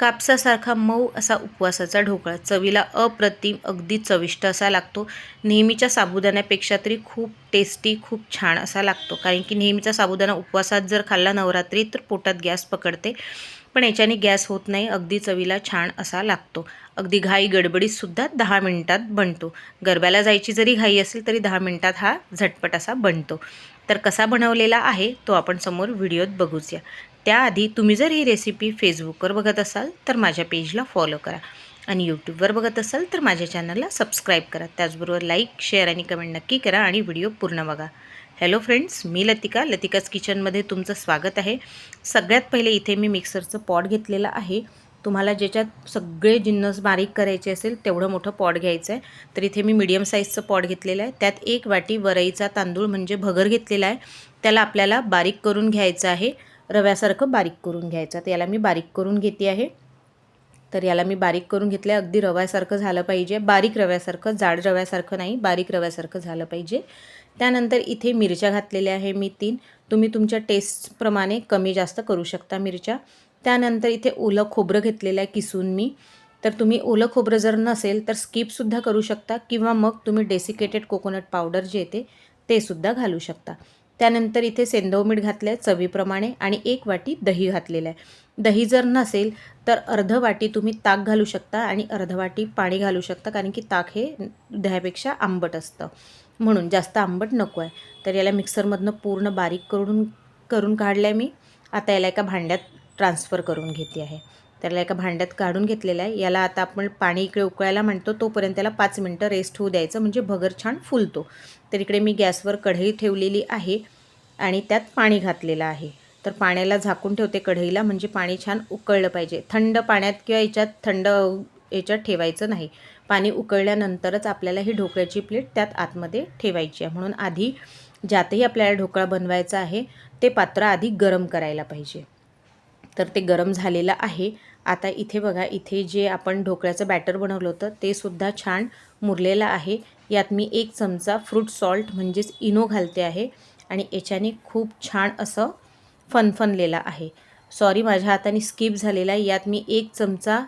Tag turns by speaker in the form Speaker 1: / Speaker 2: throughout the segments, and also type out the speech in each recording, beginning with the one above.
Speaker 1: कापसासारखा मऊ असा उपवासाचा ढोकळा. चवीला अप्रतिम अगदी चविष्ट असा लागतो. नेहमीच्या साबुदाण्यापेक्षा तरी खूप टेस्टी खूप छान असा लागतो. कारण की नेहमीचा साबुदाणा उपवासात जर खाल्ला नवरात्री तर पोटात गॅस पकडते. पण याच्याने गॅस होत नाही अगदी चवीला छान असा लागतो. अगदी घाई गडबडीतसुद्धा दहा मिनिटात बनतो. गरब्याला जायची जरी घाई असेल तरी दहा मिनिटात हा झटपट असा बनतो. तर कसा बनवलेला आहे तो आपण समोर व्हिडिओत बघूच या. त्याआधी तुम्ही जर ही रेसिपी फेसबुकवर बघत असाल तर माझ्या पेजला फॉलो करा. आणि यूट्यूबवर बघत असाल तर माझ्या चॅनलला सबस्क्राईब करा. त्याचबरोबर लाईक शेअर आणि कमेंट नक्की करा आणि व्हिडिओ पूर्ण बघा. हॅलो फ्रेंड्स मी लतिका. लतिकाच किचनमध्ये तुमचं स्वागत आहे. सगळ्यात पहिले इथे मी मिक्सरचं पॉट घेतलेलं आहे. तुम्हाला ज्याच्यात सगळे जिन्नस बारीक करायचे असेल तेवढं मोठं पॉट घ्यायचं आहे तर इथे मी मीडियम साईजचं पॉट घेतलेलं आहे. त्यात एक वाटी वरईचा तांदूळ म्हणजे भगर घेतलेला आहे. त्याला आपल्याला बारीक करून घ्यायचं आहे. रव्यासारखं बारीक करून घ्यायचं. तर याला मी बारीक करून घेते आहे. तर याला मी बारीक करून घेतलं आहे अगदी रव्यासारखं झालं पाहिजे. बारीक रव्यासारखं जाड रव्यासारखं नाही बारीक रव्यासारखं झालं पाहिजे. त्यानंतर इथे मिरच्या घातलेल्या आहे मी तीन. तुम्ही तुमच्या टेस्टप्रमाणे कमी जास्त करू शकता मिरच्या. त्यानंतर इथे ओलं खोबरं घेतलेलं आहे किसून मी. तर तुम्ही ओलं खोबरं जर नसेल तर स्किपसुद्धा करू शकता किंवा मग तुम्ही डेसिकेटेड कोकोनट पावडर जे येते ते सुद्धा घालू शकता. त्यानंतर इथे सेंदव मीठ घातलं आहे चवीप्रमाणे आणि एक वाटी दही घातलेलं आहे. दही जर नसेल तर अर्ध वाटी तुम्ही ताक घालू शकता आणि अर्ध वाटी पाणी घालू शकता कारण की ताक हे दह्यापेक्षा आंबट असतं. म्हणून जास्त आंबट नको आहे तर याला मिक्सरमधनं पूर्ण बारीक करून करून काढलं आहे मी. आता याला एका भांड्यात ट्रान्सफर करून घेते आहे. त्याला एका भांड्यात काढून घेतलेलं आहे. याला आता आपण पाणी इकडे उकळायला म्हणतो तोपर्यंत त्याला पाच मिनटं रेस्ट होऊ द्यायचं. म्हणजे भगर छान फुलतो. तर इकडे मी गॅसवर कढई ठेवलेली आहे आणि त्यात पाणी घातलेलं आहे. तर पाण्याला झाकून ठेवते कढईला म्हणजे पाणी छान उकळलं पाहिजे. थंड पाण्यात किंवा याच्यात थंड याच्यात ठेवायचं नाही. पाणी उकळल्यानंतरच आपल्याला ही ढोकळ्याची प्लेट त्यात आतमध्ये ठेवायची आहे. म्हणून आधी ज्यातही आपल्याला ढोकळा बनवायचा आहे ते पात्र आधी गरम करायला पाहिजे. तर ते गरम झालेलं आहे. आता इथे बघा इथे जे आपण ढोकळ्याचं बॅटर बनवलं होतं ते सुद्धा छान मुरलेलं आहे. यात मी एक चमचा फ्रूट सॉल्ट म्हणजेच इनो घालते आहे आणि याच्याने खूप छान असं फनफनलेलं आहे. सॉरी माझ्या हाताने स्किप झालेला आहे. यात मी एक चमचा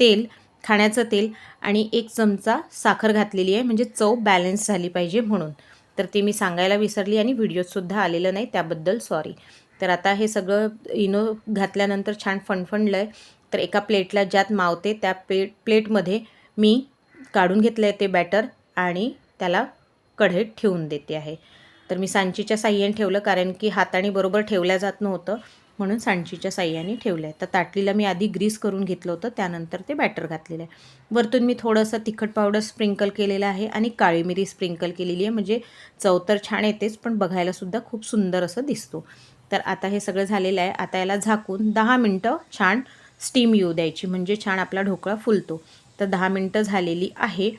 Speaker 1: तेल खाण्याचं तेल आणि एक चमचा साखर घातलेली आहे. म्हणजे चव बॅलन्स झाली पाहिजे म्हणून. तर ते मी सांगायला विसरली आणि व्हिडिओतसुद्धा आलेलं नाही त्याबद्दल सॉरी तर आता हे सगळं इनो घातल्यानंतर छान फणफणलं आहे तर एका प्लेटला ज्यात मावते त्या प्लेट प्लेटमध्ये मी काढून घेतलं आहे ते बॅटर आणि त्याला कढईत ठेवून देते आहे. तर मी सांचीच्या साह्याने ठेवलं कारण की हाताने बरोबर ठेवल्या जात नव्हतं म्हणून सांचीच्या साह्याने ठेवलं आहे तर ताटलीला मी आधी ग्रीस करून घेतलं होतं त्यानंतर ते बॅटर घातलेलं आहे. वरतून मी थोडंसं तिखट पावडर स्प्रिंकल केलेलं आहे आणि काळी मिरी स्प्रिंकल केलेली आहे. म्हणजे चव तर छान येतेच पण बघायलासुद्धा खूप सुंदर असं दिसतो. तर आता हे सगळं झालेलं आहे. आता याला झाकून दहा मिनटं छान स्टीम येऊ द्यायची म्हणजे छान आपला ढोकळा फुलतो. तर दहा मिनटं झालेली आहे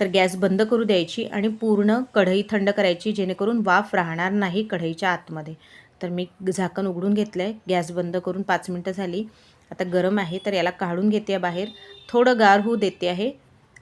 Speaker 1: तर गॅस बंद करू द्यायची आणि पूर्ण कढई थंड करायची जेणेकरून वाफ राहणार नाही कढईच्या आतमध्ये. तर मी झाकण उघडून घेतलं आहे गॅस बंद करून पाच मिनटं झाली. आता गरम आहे तर याला काढून घेते आहे बाहेर. थोडं गार होऊ देते आहे.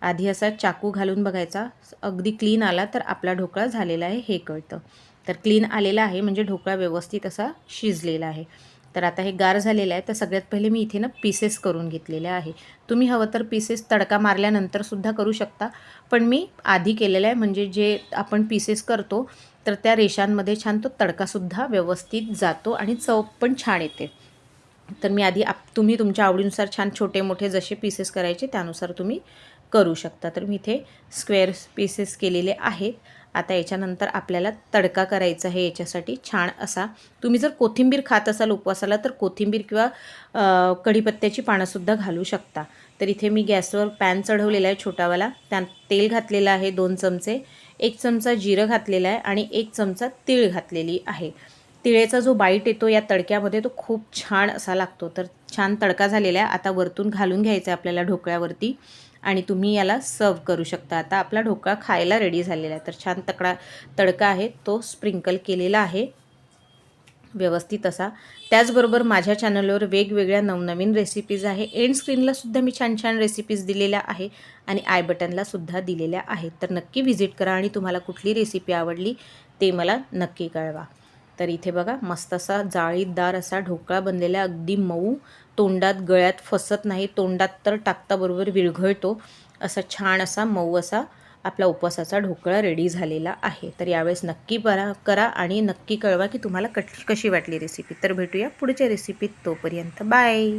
Speaker 1: आधी असा चाकू घालून बघायचा. अगदी क्लीन आला तर आपला ढोकळा झालेला आहे हे कळतं. तर क्लीन आलेला आहे म्हणजे ढोकळा व्यवस्थित असा शिजलेला आहे. तर आता हे गार झालेलं आहे तर सगळ्यात पहिले मी इथे ना पीसेस करून घेतलेले आहे. तुम्ही हवं तर पीसेस तडका मारल्यानंतरसुद्धा करू शकता. पण मी आधी केलेलं आहे म्हणजे जे आपण पीसेस करतो तर त्या रेषांमध्ये छान तो तडकासुद्धा व्यवस्थित जातो आणि चव पण छान येते. तर मी आधी आप तुम्ही तुमच्या आवडीनुसार छान छोटे मोठे जसे पीसेस करायचे त्यानुसार तुम्ही करू शकता. तर मी इथे स्क्वेअर पीसेस केलेले आहेत. आता याच्यानंतर आपल्याला तडका करायचा आहे याच्यासाठी. छान असा तुम्ही जर कोथिंबीर खात असाल उपवासाला तर कोथिंबीर किंवा कढीपत्त्याची पानंसुद्धा घालू शकता. तर इथे मी गॅसवर पॅन चढवलेला आहे छोटावाला. त्यात तेल घातलेलं आहे दोन चमचे एक चमचा जिरं घातलेला आहे आणि एक चमचा तीळ घातलेली आहे. तिळेचा जो बाईट येतो या तडक्यामध्ये तो खूप छान असा लागतो. तर छान तडका झालेला आहे. आता वरतून घालून घ्यायचा आहे आपल्याला ढोकळ्यावरती. आणि तुम्ही याला सर्व करू शकता. आता आपला ढोकळा खायला रेडी झालेला आहे. तर छान तकडा तडका आहे. तो स्प्रिंकल केलेला आहे. व्यवस्थित असा. त्याचबरोबर माझ्या चॅनलवर वेगवेगळ्या नवनवीन रेसिपीज आहे. एंड स्क्रीनलासुद्धा मी छान छान रेसिपीज दिलेल्या आहे. आणि आय बटनलासुद्धा दिलेल्या आहेत. तर नक्की व्हिजिट करा आणि तुम्हाला कुठली रेसिपी आवडली ते मला नक्की कळवा. तर इथे बघा मस्त असा जाळीदार असा ढोकळा बनलेला अगदी मऊ. तोंडात गळ्यात फसत नाही तोंडात तर टाकताबरोबर विरघळतो. असा छान असा मऊ असा आपला उपवासाचा ढोकळा रेडी झालेला आहे. तर यावेळेस नक्की बरा करा आणि नक्की कळवा की तुम्हाला कट कशी वाटली रेसिपी तर भेटूया पुढच्या रेसिपीत तोपर्यंत. बाय